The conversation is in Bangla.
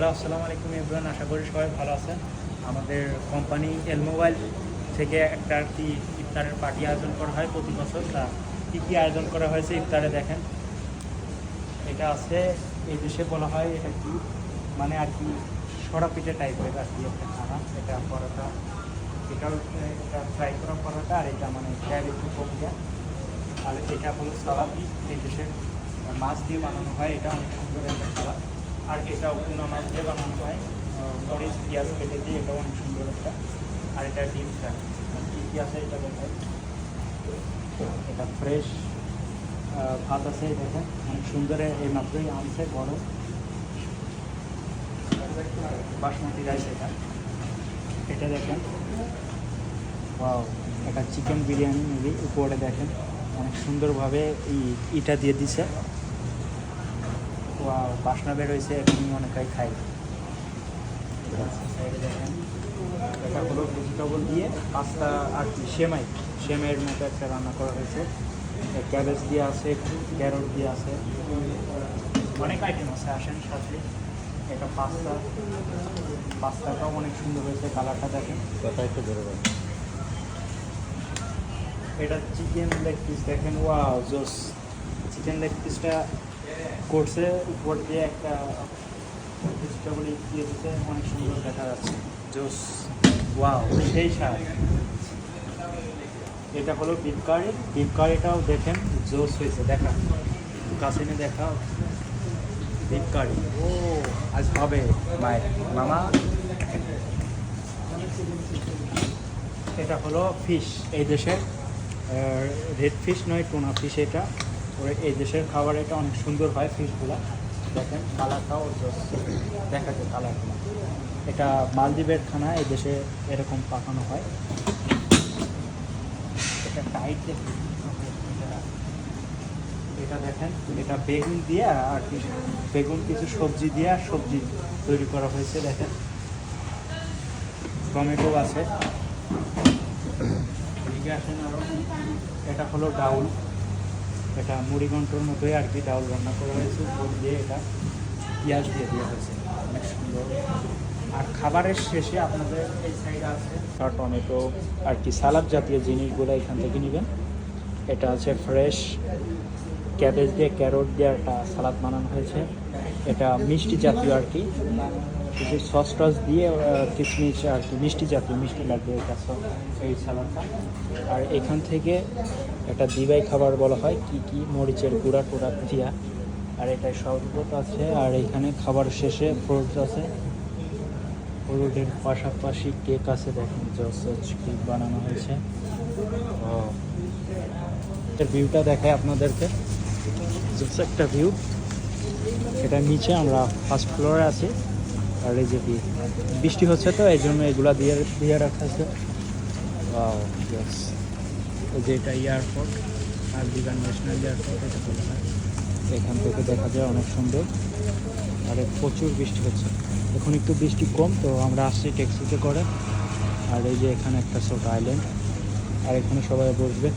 হ্যালো, আসসালামু আলাইকুম এভরিওয়ান, আশা করি সবাই ভালো আছেন। আমাদের কোম্পানি এল মোবাইল থেকে একটা আর কি ইফতারের পার্টি আয়োজন করা হয় প্রতি বছর। তা কী কী আয়োজন করা হয়েছে ইফতারে দেখেন। এটা আছে, এই দেশে বলা হয় এটা কি মানে আর কি সরা পিঠে টাইপের আর কি একটা খানা, এটা পরোটা। এটা এটা ফ্রাই করা পরোটা আর এটা মানে ফ্রাই একটু প্রক্রিয়া আর এটা হলো সালাদ। এই দেশে মাছ দিয়ে বানানো হয়, এটা অনেক সুন্দর একটা সালাদ। আর এটাও পুনা মাছ দিয়ে বানানো হয় মরিচ, পেঁয়াজ কেটে দিয়ে এটা অনেক সুন্দর একটা, আর এটা ডিম ফ্রাই। এটা দেখায় এটা ফ্রেশ ভাত আছে দেখেন। অনেক সুন্দর এই মাত্রই আনছে, বড়। বাসমতি রাইস এটা। এটা দেখেন। ওয়াও এটা চিকেন বিরিয়ানি মেবি উপরে দেখেন। অনেক সুন্দরভাবে ইটা দিয়ে দিছে। বাসনা বের হয়েছে এখন অনেকাই খাই। দেখেন এটা হলো ভেজিটেবল দিয়ে পাস্তা আর কি সেমাই। সেমাইয়ের মতো একটা রান্না করা হয়েছে। ক্যাবেজ দিয়ে আছে ক্যারট দিয়ে আছে। অনেক আইটেম আছে আসেন সাথে। এটা পাস্তা। পাস্তাটাও অনেক সুন্দর হয়েছে কালারটা দেখেন। কথা একটু ধরে এটা চিকেন লেগ পিস দেখেন ওয়াও জোস। চিকেন লেগ পিসটা করছে উপর দিয়ে একটা ভেজিটেবল দিয়ে দিতে অনেক সুন্দর দেখা যাচ্ছে। জোস ওয়াও। সেই স্বাদ এটা হলো বিফ কারি কারিটাও দেখেন জোস হয়েছে দেখা। কাছে নিয়ে দেখা কারি ও আজ হবে মায়ের মামা। এটা হলো ফিশ এই দেশের রেড ফিশ নয় টোনা ফিশ এটা। ওরা এই দেশের খাবার এটা অনেক সুন্দর হয় ফিশগুলো। দেখেন, কালারটাও দেখা যায় কালারগুলো এটা মালদ্বীপের খানা, এই দেশে এরকম পাকানো হয়। এটা টাইট এটা- দেখেন, এটা বেগুন দিয়ে আর কি, বেগুন কিছু সবজি দিয়ে আর সবজি তৈরি করা হয়েছে, দেখেন। টমেটো আছে। এটা হলো ডাউল। এটা মুড়ি ঘন্টর মধ্যে আর কি, ডাউল রান্না করা হয়েছে উপর দিয়ে এটা পেঁয়াজ দিয়ে দেওয়া হয়েছে। অনেক সুন্দর। আর খাবারের শেষে আপনাদের এই সাইড আছে টমেটো আর কি সালাদ জাতীয় জিনিসগুলো এখান থেকে নেবেন। এটা আছে ফ্রেশ ক্যাবেজ দিয়ে ক্যারট দিয়ে একটা সালাদ বানানো হয়েছে। এটা মিষ্টি জাতীয় আর কি। কিছু সস টস দিয়ে কিশমিশ আর কি, মিষ্টি জাতীয়, মিষ্টি লাগবে এটা এই সালাদটা। আর এখান থেকে একটা দিবাই খাবার বলা হয়, কি কি, মরিচের গুঁড়া টুড়া দিয়া। আর এটা শরবত আছে, আর এখানে খাবার শেষে ফ্রুটস আছে। ফ্রুটের পাশাপাশি কেক আছে, দেখেন জসজ কেক বানানো হয়েছে। ভিউটা দেখায় আপনাদেরকে। একটা ভিউ এটা নিচে আমরা ফার্স্ট ফ্লোরে আছি। আর এই যে কি, বৃষ্টি হচ্ছে তো, এই জন্য এগুলা দিয়ে দিয়ে রাখা আছে। যে এটা এয়ারপোর্ট আর দিঘার ন্যাশনাল এয়ারপোর্ট এটা হয়। এখান থেকে দেখা যায় অনেক সুন্দর। আর প্রচুর বৃষ্টি হচ্ছে। এখন একটু বৃষ্টি কম, তো আমরা আসছি ট্যাক্সিতে করে। আর এই যে এখানে একটা ছোট আইল্যান্ড আর এখানে সবাই বসবে।